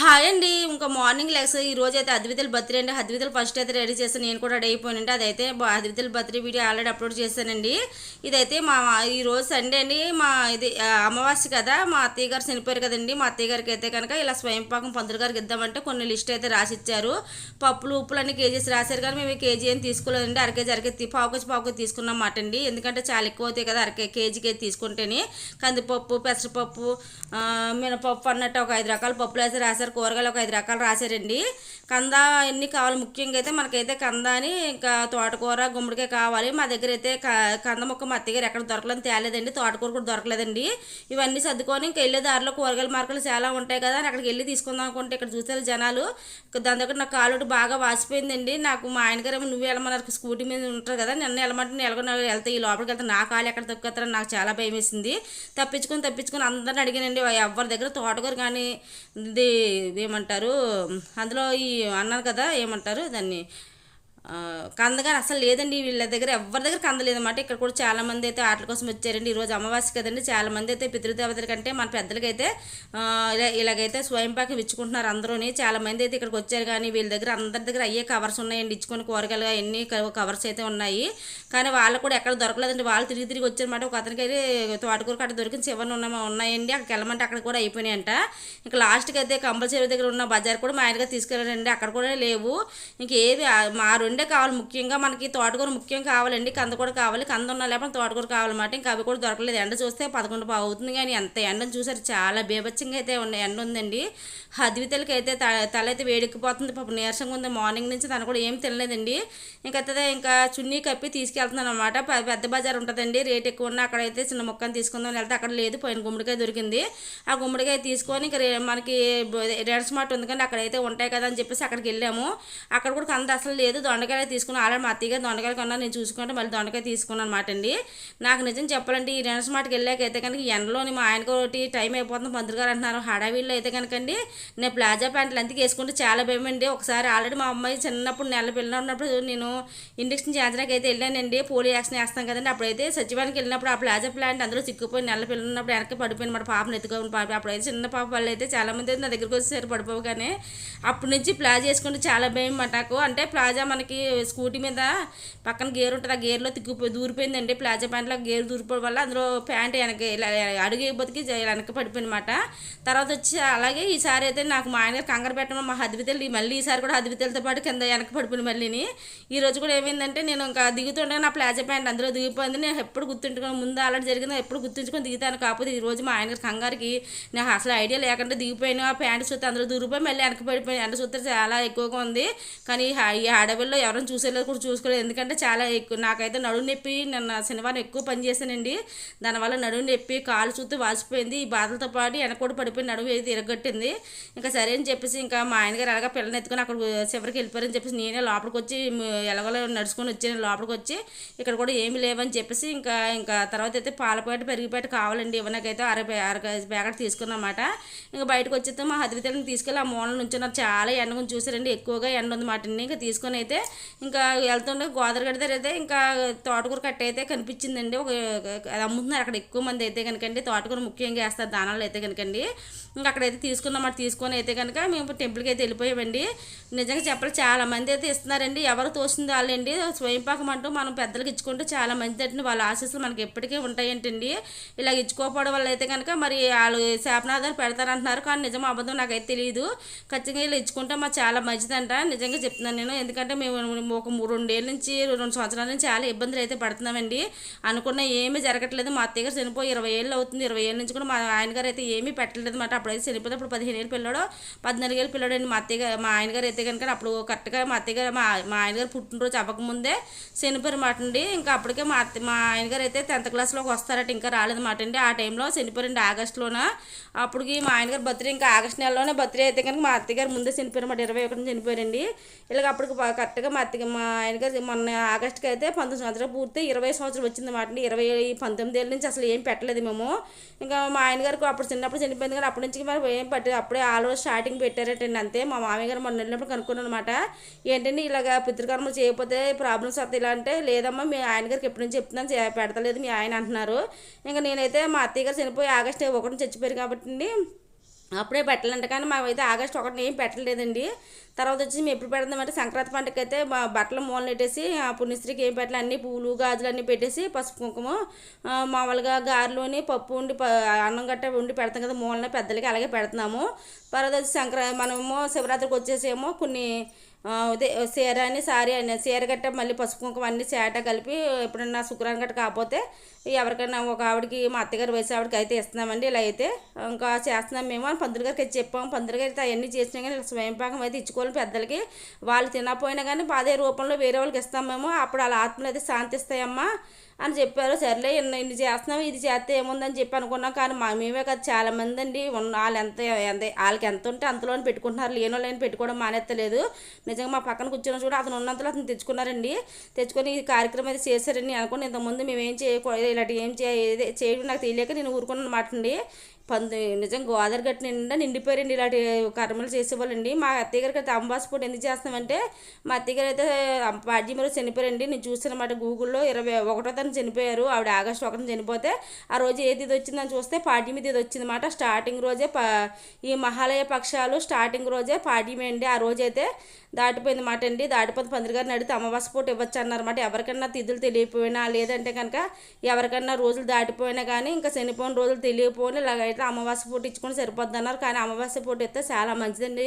Hi అండి. ఇంకా morning legs ఈ రోజు అయితే అద్వితల బర్త్డే అండి. అద్వితలు ఫస్ట్ అయితే రెడీ చేస్తాను నేను కూడా రెడీ అయిపోయానండి అదైతే అద్వితల బర్త్డే వీడియో ఆల్రెడీ అప్లోడ్ చేశానండి. ఇదైతే మా ఈ రోజు సండే అండి. మా ఇది అమావాస్య కదా. మా అత్తయ్య గారు చనిపోయారు కదండి. మా అత్తయ్య గారికి అయితే కనుక ఇలా స్వయం పాకం పంతులు గారికి ఇద్దామంటే కొన్ని లిస్ట్ అయితే రాసి ఇచ్చారు పప్పులు ఉప్పులు అన్ని కేజీస్ రాశారు కానీ మేము కేజీ ఏం తీసుకోలేదండి. అర కేజీ అర కేజీ పావు కేజీ తీసుకున్నాం అండి. ఎందుకంటే చాలా ఎక్కువ అవుతాయి కదా అరకే కేజీకి అయితే తీసుకుంటేనే. కందిపప్పు పెసరపప్పు మినపప్పు అన్నట్టు ఒక ఐదు రకాల పప్పులు అయితే రాశారు. కూరగాయలు ఒక ఐదు రకాలు రాశారండి. కంద ఎన్ని కావాలి? ముఖ్యంగా అయితే మనకైతే కంద అని ఇంకా తోటకూర గుమ్మడికాయ కావాలి. మా దగ్గర అయితే కంద మొక్క మా అత్తగారు ఎక్కడ దొరకలేదు తేలేదండి. తోటకూర కూడా దొరకలేదండి. ఇవన్నీ సర్దుకొని ఇంకా వెళ్ళే దారిలో కూరగాయల మార్కెట్లు చాలా ఉంటాయి కదా అని అక్కడికి వెళ్ళి తీసుకుందాం అనుకుంటే ఇక్కడ చూసారు జనాలు. దాని దగ్గర నాకు కాలు బాగా వాసిపోయిందండి. నాకు మా ఆయనగారు ఏమో నువ్వు వెళ్ళమన్నారు స్కూటీ మీద ఉంటారు కదా నన్ను వెళ్ళమంటే నేను ఎలాగో వెళ్తే ఈ లోపలికి వెళ్తే నా కాలు ఎక్కడ తొక్కుతారని నాకు చాలా భయం వేసింది తప్పించుకొని తప్పించుకొని అందరిని అడిగానండి ఎవరి దగ్గర తోటకూర కానీ ఇది ఇదేమంటారు అందులో ఈ అన్నారు కదా ఏమంటారు దాన్ని? కందగారు అసలు లేదండి వీళ్ళ దగ్గర ఎవరి దగ్గర కందలేదన్నమాట. ఇక్కడ కూడా చాలా మంది అయితే ఆటల కోసం వచ్చారండి. ఈరోజు అమావాస్య కదండి చాలా మంది అయితే పితృదేవతల కంటే మన పెద్దలకైతే ఇలా ఇలాగైతే స్వయం పాకం ఇచ్చుకుంటున్నారు అందరూని. చాలామంది అయితే ఇక్కడికి వచ్చారు కానీ వీళ్ళ దగ్గర అందరి దగ్గర అయ్యే కవర్స్ ఉన్నాయండి. ఇచ్చుకొని కూరగాయలు ఎన్ని కవర్స్ అయితే ఉన్నాయి. కానీ వాళ్ళు కూడా ఎక్కడ దొరకలేదండి. వాళ్ళు తిరిగి తిరిగి వచ్చారన్నమాట. ఒక అతనికి అయితే తోటకూర కట్ట దొరికిన చివరి ఉన్న ఉన్నాయండి. అక్కడికి వెళ్ళమంటే అక్కడ కూడా అయిపోయినాయంట. ఇంకా లాస్ట్కి అయితే కంపల్సరీ దగ్గర ఉన్న బజార్ కూడా మా ఆయనగా తీసుకెళ్ళారండి. అక్కడ కూడా లేవు. ఇంకేవి మా రెండు కావాలి ముఖ్యంగా మనకి తోటకూర ముఖ్యం కావాలండి కంద కూడా కావాలి కంద ఉన్నా లేకపోతే తోటకూర కావాలన్నమాట. ఇంకా అవి కూడా దొరకలేదు. ఎండ చూస్తే పదకొండు పావు అవుతుంది కానీ ఎంత ఎండను చూసారు? చాలా బీభత్సంగా అయితే ఉన్న ఎండ ఉందండి. హద్వితలకి అయితే తల అయితే వేడెక్కిపోతుంది. పాప నీరసంగా ఉంది. మార్నింగ్ నుంచి తను కూడా ఏం తినలేదండి. ఇంకా ఇంకా చున్నీ కప్పి తీసుకెళ్తున్నాను అనమాట పెద్ద బజార్ ఉంటుందండి. రేట్ ఎక్కువ ఉన్న అక్కడైతే చిన్న మొక్కని తీసుకుందాం వెళ్తే అక్కడ లేదు. పోయిన గుమ్మడికాయ దొరికింది. ఆ గుమ్మడికాయ తీసుకొని ఇంకా రే- మనకి రెడ్ స్మార్ట్ ఉంది కానీ అక్కడైతే ఉంటాయి కదా అని చెప్పేసి అక్కడికి వెళ్ళాము. అక్కడ కూడా కంద అసలు లేదు. దొండకాయ తీసుకుని ఆల్రెడీ మా అత్తయ్య దొండకాయలు కొన్నాను నేను చూసుకుంటే మళ్ళీ దొండకాయ తీసుకున్నాను అనమాట అండి. నాకు నిజం చెప్పాలంటే ఈ రెండు మాటకి వెళ్ళాక అయితే కనుక ఎండలోని మా ఆయనకు ఒకటి టైం అయిపోతుంది. పంతులు గారు అంటున్నారు హడావీళ్ళు అయితే కనుకండి నేను ప్లాజా ప్యాంట్లు అంతకి వేసుకుంటే చాలా భయం అండి. ఒకసారి ఆల్రెడీ మా అమ్మాయి చిన్నప్పుడు నెల పిల్లలు ఉన్నప్పుడు నేను ఇండక్షన్ చేయించడానికి అయితే వెళ్ళానండి. పోలియో యాక్షన్ వేస్తాం కదండి. అప్పుడైతే సచివానికి వెళ్ళినప్పుడు ఆ ప్లాజా ప్లాంట్ అందులో చిక్కుపోయి నెల పిల్లలు ఉన్నప్పుడు వెనక్కి పడిపోయింది మాట పాపను ఎత్తుకొని పాప అప్పుడైతే చిన్న పాప వాళ్ళు అయితే చాలామంది నా దగ్గరికి వచ్చేసారు పడిపోగానే అప్పటి నుంచి ప్లాజా వేసుకుంటే చాలా భయం మాట నాకు. అంటే ప్లాజా మనకి స్కూటీ మీద పక్కన గేర్ ఉంటుంది ఆ గేర్లో తిక్కిపోయి దూరిపోయిందండి. ప్లాజా ప్యాంట్లో గేర్ దూరిపోవడం వల్ల అందులో ప్యాంట్ వెనక ఇలా అడుగు బతికి వెనక పడిపోయినమాట తర్వాత వచ్చి అలాగే ఈసారి అయితే నాకు మా ఆయన కంగారు పెట్టడం మా హద్వితలు మళ్ళీ ఈసారి కూడా హద్వితలతో పాటు కింద వెనక పడిపోయిన మళ్ళీని. ఈ రోజు కూడా ఏమైందంటే నేను ఇంకా దిగుతుంటే నా ప్లాజా ప్యాంట్ అందులో దిగిపోయింది. నేను ఎప్పుడు గుర్తుంచుకొని ముందు అలాంటి జరిగిందో ఎప్పుడు గుర్తుంచుకొని దిగుతాను. కాకపోతే ఈ రోజు మా ఆయన గారి కంగారికి నాకు అసలు ఐడియా లేకుండా దిగిపోయిన ఆ ప్యాంట్ చూస్తే అందులో దూరిపోయి మళ్ళీ వెనక పడిపోయి ఎండ చూస్తే చాలా ఎక్కువగా ఉంది. కానీ ఈ అడవిలో కూడా ఎవరైనా చూసేలా కూడా చూసుకోలేదు. ఎందుకంటే చాలా ఎక్కువ నాకైతే నడుము నొప్పి నిన్న శనివారం ఎక్కువ పని చేశానండి. దానివల్ల నడుము నొప్పి కాలు చూస్తే వాసిపోయింది ఈ బాధలతో పాటు వెనక కూడా పడిపోయి నడుము ఏది తిరగట్టింది ఇంకా సరే అని చెప్పేసి ఇంకా మా ఆయన గారు అలాగా పిల్లని ఎత్తుకొని అక్కడ చివరికి వెళ్ళిపోయారని చెప్పేసి నేనే లోపలికి వచ్చి ఎలాగోలా నడుచుకొని వచ్చాను లోపలికి వచ్చి ఇక్కడ కూడా ఏమి లేవని చెప్పేసి ఇంకా ఇంకా తర్వాత అయితే పాలపేట పెరిగిపేట కావాలండి. ఇవ్వనాకైతే అర అర ప్యాకెట్ తీసుకున్నమాట. ఇంకా బయటకు వచ్చేస్తే మా హద్రితల్ని తీసుకెళ్ళి ఆ మూల నుంచి నాకు చాలా ఎండ గురించి చూసారండి ఎక్కువగా ఎండ ఉందన్నమాట అండి ఇంకా తీసుకొని అయితే ఇంకా వెళ్తుంటే గోదరగడ్డ దగ్గర అయితే ఇంకా తోటకూర కట్ట అయితే కనిపించిందండి. ఒక అది అమ్ముతున్నారు అక్కడ ఎక్కువ మంది అయితే కనుకండి. తోటకూర ముఖ్యంగా వేస్తారు దానాలు అయితే కనుకండి. ఇంకా అక్కడైతే తీసుకున్నాం మరి తీసుకొని అయితే కనుక మేము టెంపుల్కి అయితే వెళ్ళిపోయామండి. నిజంగా చెప్పాలి చాలా మంది అయితే ఇస్తున్నారండి. ఎవరు తోసింది వాళ్ళండి. స్వయం పాకం అంటూ మనం పెద్దలకు ఇచ్చుకుంటే చాలా మంది అంటే వాళ్ళ ఆశీస్సులు మనకి ఎప్పటికీ ఉంటాయంటండి. ఇలా ఇచ్చుకోకపోవడం వల్ల అయితే కనుక మరి వాళ్ళు శాపనాదాలు పెడతారంటున్నారు. కానీ నిజం అబద్ధం నాకైతే తెలియదు ఖచ్చితంగా ఇలా ఇచ్చుకుంటే మాకు చాలా మంచిదంట. నిజంగా చెప్తున్నాను నేను. ఎందుకంటే మేము ఒక రెండేళ్ళ నుంచి రెండు సంవత్సరాల నుంచి చాలా ఇబ్బందులు అయితే పడుతున్నామండి. అనుకున్న ఏమీ జరగట్లేదు. మా అత్తయ్య గారు చనిపోయి ఇరవై ఏళ్ళు అవుతుంది. ఇరవై ఏళ్ళ నుంచి కూడా మా ఆయన గారు అయితే ఏమీ పెట్టలేదు అనమాట అప్పుడైతే చనిపోతే అప్పుడు పదిహేను ఏళ్ళు పిల్లడు పద్నాలుగు ఏళ్ళు పిల్లడు అండి మా అత్తయ్య గారు. మా ఆయన గారు అయితే కనుక అప్పుడు కరెక్ట్గా మా అత్తయ్య గారు మా మా ఆయన గారు పుట్టినరోజు అవ్వకముందే చనిపోయారు మాట అండి. ఇంకా అప్పటికే మా అత్త మా ఆయన గారు అయితే టెన్త్ క్లాస్లోకి వస్తారట. ఇంకా రాలేదు మాట అండి. ఆ టైంలో చనిపోయారండి ఆగస్టులోన అప్పటికి మా ఆయన గారు బర్త్డే ఇంకా ఆగస్ట్ నెలలోనే బర్త్డే అయితే కనుక మా అత్తయ్య గారు ముందే చనిపోయారు మాట ఇరవై ఒకటి చనిపోయారండి. ఇలాగ అప్పటికి కరెక్ట్గా కరెక్ట్గా మా అత్తకి మా ఆయన గారు మొన్న ఆగస్ట్కి అయితే పంతొమ్మిది సంవత్సరాలు పూర్తి ఇరవై సంవత్సరం వచ్చింది మాట అండి ఇరవై పంతొమ్మిది ఏళ్ళ నుంచి అసలు ఏం పెట్టలేదు మేము. ఇంకా మా ఆయనగారికి అప్పుడు చిన్నప్పుడు చనిపోయింది కానీ అప్పటి నుంచి మరి ఏం పట్టి అప్పుడే ఆ స్టార్టింగ్ పెట్టారటండి అంతే. మా మామయ్య గారు మొన్న వెళ్ళినప్పుడు కనుక్కున్నాను అనమాట ఏంటంటే ఇలాగ పితృకర్మలు చేయకపోతే ప్రాబ్లమ్స్ వస్తాయి ఇలా అంటే లేదమ్మా మీ ఆయన గారికి ఎప్పటి నుంచి చెప్తున్నాను పెడతలేదు మీ ఆయన అంటున్నారు. ఇంకా నేనైతే మా అత్తయ్య గారు చనిపోయి ఆగస్ట్ ఒకటి చచ్చిపోయారు కాబట్టి అప్పుడే పెట్టాలంట కానీ మాకైతే ఆగస్ట్ ఒకటి ఏం పెట్టలేదండి. తర్వాత వచ్చి మేము ఎప్పుడు పెడదామంటే సంక్రాంతి పండుగకి అయితే మా బట్టలు మూలన పెట్టేసి ఆ పుణ్యస్త్రీకి ఏం పెట్టాలి అన్ని పూలు గాజులు అన్నీ పెట్టేసి పసుపు కుంకుమ మామూలుగా గారెలోని పప్పు ఉండి ప- అన్నం గట్ట ఉండి పెడతాం కదా మూలన పెద్దలకి అలాగే పెడుతున్నాము. తర్వాత వచ్చి సంక్రా మనము శివరాత్రికి వచ్చేసేమో కొన్ని చీర అని సారీ అని చీర గట్ట మళ్ళీ పసుపు కుంకుమ అన్ని చేట కలిపి ఎప్పుడన్నా శుక్రాన్ని గట్ట కాకపోతే ఎవరికైనా ఒక ఆవిడకి మా అత్తగారు వయసు ఆవిడకి అయితే ఇస్తున్నామండి ఇలా అయితే. ఇంకా చేస్తున్నాం మేము అని పంతులు గారికి అయితే చెప్పాము పంతులు గారు అయితే అవన్నీ చేసినా కానీ ఇలా స్వయంపాకం అయితే ఇచ్చుకోవాలి పెద్దలకి. వాళ్ళు తినకపోయినా కానీ అదే రూపంలో వేరే వాళ్ళకి ఇస్తాం మేము. అప్పుడు వాళ్ళ ఆత్మలు అయితే శాంతిస్తాయమ్మా. అని చెప్పారు. సర్లే ఇన్ని చేస్తున్నాం ఇది చేస్తే ఏముందని చెప్పి అనుకున్నాం. కానీ మా మేమే కాదు చాలామంది అండి ఉన్న వాళ్ళు ఎంత ఎంత వాళ్ళకి ఎంత ఉంటే అంతలోనే పెట్టుకుంటున్నారు. లేని వాళ్ళని పెట్టుకోవడం మానేత్తలేదు. నిజంగా మా పక్కన కూర్చున్న చూడ అతను ఉన్నంతలో అతను తెచ్చుకున్నారండి. తెచ్చుకొని ఈ కార్యక్రమం అయితే చేశారండి అనుకుని ఇంతకుముందు మేము ఏం చేయకూడదు ఇలాంటి ఏం చేయ చేయడం నాకు తెలియక నేను ఊరుకున్నాను అనమాట అండి. పంది నిజం గోదావరి గట్టి నిండా నిండిపోయారండి ఇలాంటి కర్మలు చేసేవాళ్ళండి. మా అత్తయ్య గారికి అయితే అంబాసిపోటు ఎందుకు చేస్తామంటే మా అత్తయ్య గారు అయితే పాడ్జీ చనిపోయారండి. నేను చూసానమాట గూగుల్లో ఇరవై ఒకటో తను చనిపోయారు. ఆవిడ ఆగస్టు ఒకటిన చనిపోతే ఆ రోజు ఏది ఇది వచ్చిందని చూస్తే పాడ్యం ఇది ఇది వచ్చిందన్నమాట. స్టార్టింగ్ రోజే ఈ మహాలయ పక్షాలు స్టార్టింగ్ రోజే పాడ్యమే అండి. ఆ రోజైతే దాటిపోయింది మాట అండి. దాటిపోతే పందిరి గారిని అడిగితే అమావాస్య పూట ఇవ్వచ్చు అన్నారన్నమాట. ఎవరికన్నా తిథులు తెలియకపోయినా లేదంటే కనుక ఎవరికన్నా రోజులు దాటిపోయినా కానీ ఇంకా చనిపోయిన రోజులు తెలియకపోయినా ఇలాగైతే అమావాస్య పూట ఇచ్చుకొని సరిపోద్ది అన్నారు కానీ అమావాస్య పూట ఇస్తే చాలా మంచిదండి.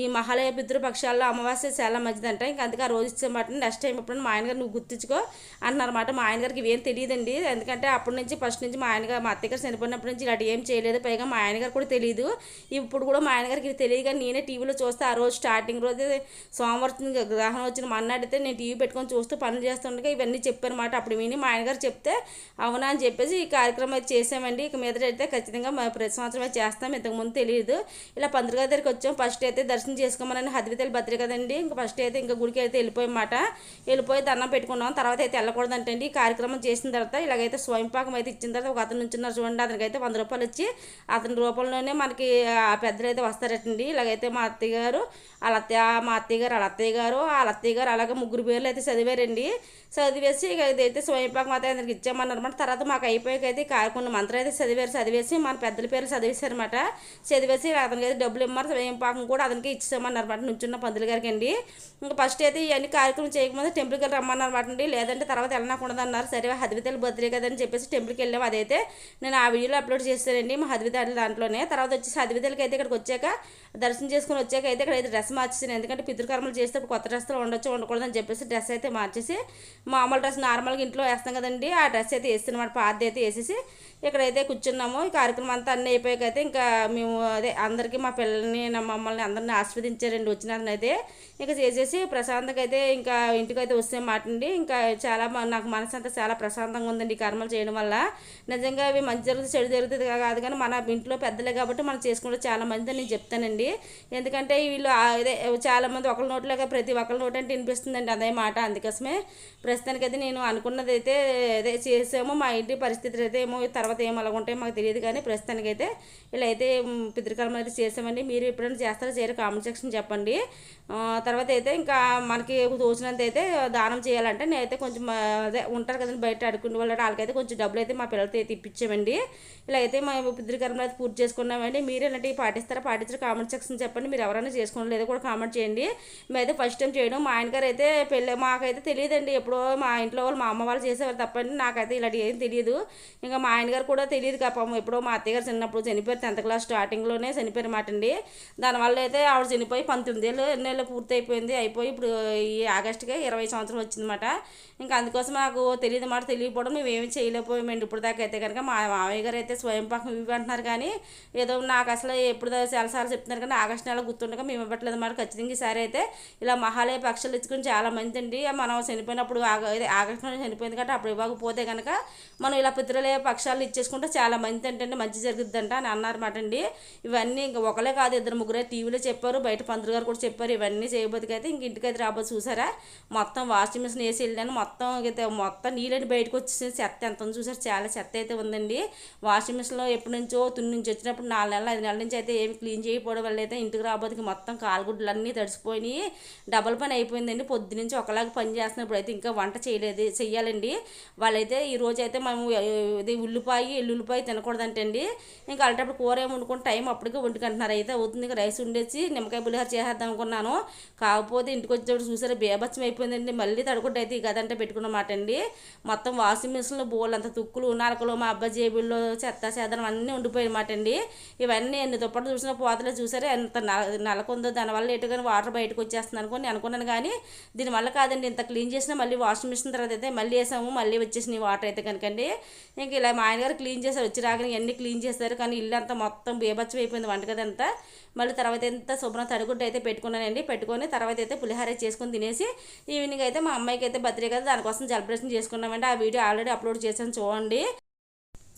ఈ మహాలయ పితృపక్షాల్లో అమావాస్య చాలా మంచిదంట. ఇంకా అందుకే ఆ రోజు ఇచ్చే మాట నెక్స్ట్ టైం ఎప్పుడు మా ఆయనగారు నువ్వు గుర్తించుకో అన్నారన్నమాట మా ఆయన గారికి ఇవేం తెలియదండి. ఎందుకంటే అప్పటి నుంచి ఫస్ట్ నుంచి మా ఆయన గారు మా అత్తగారు చనిపోయినప్పటి నుంచి ఇలాంటి ఏం చేయలేదు. పైగా మా ఆయనగారు కూడా తెలియదు ఇప్పుడు కూడా మా ఆయన గారికి తెలియదు. కానీ నేనే టీవీలో చూస్తే ఆ రోజు స్టార్టింగ్ రోజు సోమవారం గ్రహణం వచ్చిన మన్నాడితే నేను టీవీ పెట్టుకొని చూస్తూ పనులు చేస్తుండగా ఇవన్నీ చెప్పారన్నమాట అప్పుడు విని మా ఆయన గారు చెప్తే అవునా అని చెప్పేసి ఈ కార్యక్రమం అయితే చేసామండి ఇక మీద అయితే ఖచ్చితంగా ప్రతి సంవత్సరం అయితే చేస్తాం. ఇంతకుముందు తెలియదు ఇలా పంతులు దగ్గరికి వచ్చాం. ఫస్ట్ అయితే దర్శనం చేసుకోమని హద్వితలు బద్రి కదండి. ఇంకా ఫస్ట్ అయితే ఇంకా గుడికి అయితే వెళ్ళిపోయామాట వెళ్ళిపోయి దండం పెట్టుకున్నాం. తర్వాత అయితే వెళ్ళకూడదంటే ఈ కార్యక్రమం చేసిన తర్వాత ఇలాగైతే స్వయంపాకం అయితే ఇచ్చిన తర్వాత ఒక అతను నుంచున్నారు చూడండి అతనికి అయితే వంద రూపాయలు ఇచ్చి అతని రూపంలోనే మనకి ఆ పెద్దలు అయితే వస్తారటండి. ఇలాగైతే మా అత్తయ్య గారు వాళ్ళ అత్తయ్య మా అత్తయ్య గారు వాళ్ళ అత్తయ్య గారు వాళ్ళ అత్తయ్య గారు అలాగే ముగ్గురు పేర్లు అయితే చదివారండి. చదివేసి ఇక ఇదైతే స్వయంపాకం అయితే ఆయనకి ఇచ్చామన్నమాట తర్వాత మాకు అయిపోయాక అయితే కా- కొన్ని మంత్రాలు అయితే చదివారు. చదివేసి మన పెద్ద పెద్దల పేర్లు చదివేశారనమాట చదివేసి అతనికి అయితే డబ్బులు ఇమ్మారు స్వయంపాకం కూడా అతనికి ఇచ్చామన్నారన్నమాట నుంచున్న పందులు గారికి అండి ఇంకా ఫస్ట్ అయితే ఇవన్నీ కార్యక్రమం చేయకముందు టెంపుల్కి వెళ్ళి రమ్మన్నమాట అండి లేదంటే తర్వాత వెళ్ళనకూడదు అన్నారు సరే హద్వితలు బర్త్డే కదని చెప్పేసి టెంపుల్కి వెళ్ళాము అదైతే నేను ఆ వీడియోలో అప్లోడ్ చేస్తానండి మా హద్వితాల దాంట్లోనే. తర్వాత వచ్చేసి హద్వితలకి అయితే ఇక్కడికి వచ్చాక దర్శనం చేసుకుని వచ్చాక అయితే ఇక్కడ అయితే డ్రెస్ మార్చేసాను ఎందుకంటే పితృకర్మలు చేసేటప్పుడు కొత్త డ్రెస్లో ఉండొచ్చు ఉండకూడదు అని చెప్పేసి డ్రెస్ అయితే మార్చేసి మామూలు డ్రెస్ నార్మల్గా ఇంట్లో వేస్తాం కదండి. ఆ డ్రెస్ అయితే వేస్తున్నమాట పాత అయితే వేసేసి ఇక్కడైతే కూర్చున్నాము. ఈ కార్యక్రమం అంతా అన్నీ అయిపోయాకైతే ఇంకా మేము అదే అందరికీ మా పిల్లల్ని నా మమ్మల్ని అందరిని ఆస్వాదించారండి వచ్చినారని అయితే ఇంకా చేసేసి ప్రశాంతంగా అయితే ఇంకా ఇంటికి అయితే వస్తే మాటండి. ఇంకా చాలా నాకు మనసు అంతా చాలా ప్రశాంతంగా ఉందండి ఈ కర్మలు చేయడం వల్ల. నిజంగా అవి మంచి జరుగుతుంది చెడు జరుగుతుంది కాదు కానీ మన ఇంట్లో పెద్దలే కాబట్టి మనం చేసుకుంటే చాలా మంది నేను చెప్తానండి. ఎందుకంటే వీళ్ళు అదే చాలామంది ఒకళ్ళ నోట్లోగా ప్రతి ఒక్కళ్ళ నోటి అంటే వినిపిస్తుందండి అదే మాట. అందుకోసమే ప్రస్తుతానికైతే నేను అనుకున్నది అయితే అదే చేసామో మా ఇంటి పరిస్థితులు అయితే ఏమో తర్వాత ఏం అలా ఉంటాయో మాకు తెలియదు కానీ ప్రస్తుతం ప్రస్తుతానికైతే ఇలా అయితే మ్, పితృకర్మ అయితే చేసామండి మీరు ఎప్పుడైనా చేస్తారో? చేయరు? కామెంట్ సెక్షన్ చెప్పండి. తర్వాత అయితే ఇంకా మనకి తోచినంత అయితే దానం చేయాలంటే నేనైతే కొంచెం అదే ఉంటారు కదండి బయట అడుకునే వాళ్ళు వాళ్ళకైతే కొంచెం డబ్బులు అయితే మా పిల్లలతో అయితే ఇప్పించామండి. ఇలా అయితే మా పితృకర్మలు అయితే పూర్తి చేసుకున్నామండి. మీరు ఇలాంటివి పాటిస్తారా? పాటించారు? కామెంట్ సెక్షన్ చెప్పండి. మీరు ఎవరైనా చేసుకోండి లేదో కూడా కామెంట్ చేయండి. మేమైతే ఫస్ట్ టైం చేయడం. మా ఆయన అయితే పెళ్ళి మాకైతే తెలియదండి. ఎప్పుడో మా ఇంట్లో వాళ్ళు మా అమ్మ వాళ్ళు చేసేవారు తప్పండి. నాకైతే ఇలాంటి ఏం తెలియదు. ఇంకా మా ఆయనగారు కూడా తెలియదు పాపం. ఎప్పుడో మా అత్తయ్య గారు చిన్నప్పుడు చనిపోయారు టెన్త్ క్లాస్ స్టార్టింగ్లోనే చనిపోయారు మాట అండి దానివల్ల అయితే ఆవిడ చనిపోయి పంతొమ్మిది ఏళ్ళు ఎన్ని పూర్తి అయిపోయింది అయిపోయి ఇప్పుడు ఈ ఆగస్టుకే ఇరవై సంవత్సరం వచ్చిందన్నమాట. ఇంకా అందుకోసం నాకు తెలియదు మాట తెలియకపోవడం మేము ఏమి చేయలేకపోయామండి. ఇప్పుడు దాకా అయితే కనుక మా మామయ్య గారు అయితే స్వయం పాకం ఇవి అంటున్నారు కానీ ఏదో నాకు అసలు ఎప్పుడు చాలాసార్లు చెప్తున్నారు కానీ ఆగస్టు నెల గుర్తుండగా మేము ఇవ్వట్లేదు మాట ఖచ్చితంగా ఈసారి అయితే ఇలా మహాలయ పక్షులు ఇచ్చుకుని చాలా మంది అండి. మనం చనిపోయినప్పుడు ఆగ ఆగస్టు చనిపోయింది కాబట్టి అప్పుడు ఇవ్వకపోతే కనుక మనం ఇలా పితృలయ పక్షాలు ఇచ్చేసుకుంటే చాలా మంది ఏంటంటే మంచి జరుగుద్దంట అని అన్నారన్నమాట అండి. ఇవన్నీ ఇంకా ఒకలే కాదు ఇద్దరు ముగ్గురే టీవీలో చెప్పారు బయట పంతులు గారు కూడా చెప్పారు ఇవన్నీ చేయబోతుకైతే ఇంక ఇంటికైతే రాబోతు చూసారా? మొత్తం వాషింగ్ మిషన్ వేసి వెళ్ళాను మొత్తం అయితే మొత్తం నీళ్ళని బయటకు వచ్చేసింది. చెత్త ఎంత చూసారు చాలా చెత్త అయితే ఉందండి. వాషింగ్ మిషన్లో ఎప్పటి నుంచో తుని నుంచి వచ్చినప్పుడు నాలుగు నెలలు ఐదు నెలల నుంచి అయితే ఏమి క్లీన్ చేయకపోవడం వల్ల అయితే ఇంటికి రాబోతుకి మొత్తం కాలుగుడ్లు అన్నీ తడిసిపోయినాయి. డబల్ పని అయిపోయిందండి. పొద్దు నుంచి ఒకలాగా పని చేస్తున్నప్పుడు అయితే ఇంకా వంట చేయలేదు చెయ్యాలండి. వాళ్ళైతే ఈ రోజు అయితే మేము ఇది ఉల్లిపాయ ఎల్లుల్లిపాయ తినకూడదంటండి. ఇంకా అలాంటప్పుడు కూర ఏమి వండుకుంటే టైం అప్పటికే వండుకుంటున్నారు. అయితే అవుతుంది ఇంకా రైస్ ఉండేసి నిమ్మకాయ పులిహార చేసేద్దాం అనుకున్నాను. కాకపోతే ఇంటికి వచ్చేటప్పుడు చూసారా బేభత్సం అయిపోయిందండి. మళ్ళీ తడుకుంటే అయితే ఈ గదంటే అంటే పెట్టుకున్నమాట అండి. మొత్తం వాషింగ్ మిషన్లో బోల్ అంత తుక్కులు నరకలు మా అబ్బాయి జేబుల్లో చెత్త చేదనం అన్నీ ఉండిపోయాయి అండి. ఇవన్నీ ఎన్ని దుప్పట్లు చూసిన పోతలే చూసారా ఎంత నల- నలకుందో దానివల్ల ఎటుగాని వాటర్ బయటకు వచ్చేస్తుంది అనుకోని అనుకున్నాను కానీ దీనివల్ల కాదండి. ఇంత క్లీన్ చేసినా మళ్ళీ వాషింగ్ మిషన్ తర్వాత అయితే మళ్ళీ వేసాము. మళ్ళీ వచ్చేసినాయి వాటర్ అయితే కనుకండి. ఇంక ఇలా మా ఆయన గారు క్లీన్ చేశారు. వచ్చి రాగానే ఇవన్నీ క్లీన్ చేస్తారు కానీ ఇల్లు అంతా మొత్తం బేబచ్చం అయిపోయింది వంటగది అంతా మళ్ళీ తర్వాత ఎంత శుభ్రం తడిగుడ్డ అయితే పెట్టుకున్నానండి. పెట్టుకొని తర్వాత అయితే పులిహార చేసుకొని తినేసి ఈవినింగ్ అయితే మా అమ్మాయికి అయితే బర్త్డే కదా దానికోసం సెలబ్రేషన్ చేసుకున్నామండి. ఆ వీడియో ఆల్రెడీ అప్లోడ్ చేశాను చూడండి.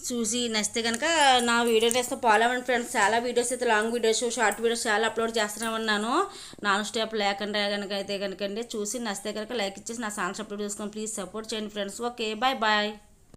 చూసి నచ్చితే కనుక నా వీడియో చేస్తే ఫాలో అవ్వండి ఫ్రెండ్స్. చాలా వీడియోస్ అయితే లాంగ్ వీడియోస్ షార్ట్ వీడియోస్ చాలా అప్లోడ్ చేస్తున్నామన్నాను. నాన్ స్టాప్ లేకుండా కనుక అయితే కనుకండి చూసి నచ్చితే కనుక లైక్ ఇచ్చేసి నా ఛానల్ అప్లోడ్ చేసుకొని ప్లీజ్ సపోర్ట్ చేయండి ఫ్రెండ్స్. Okay bye bye.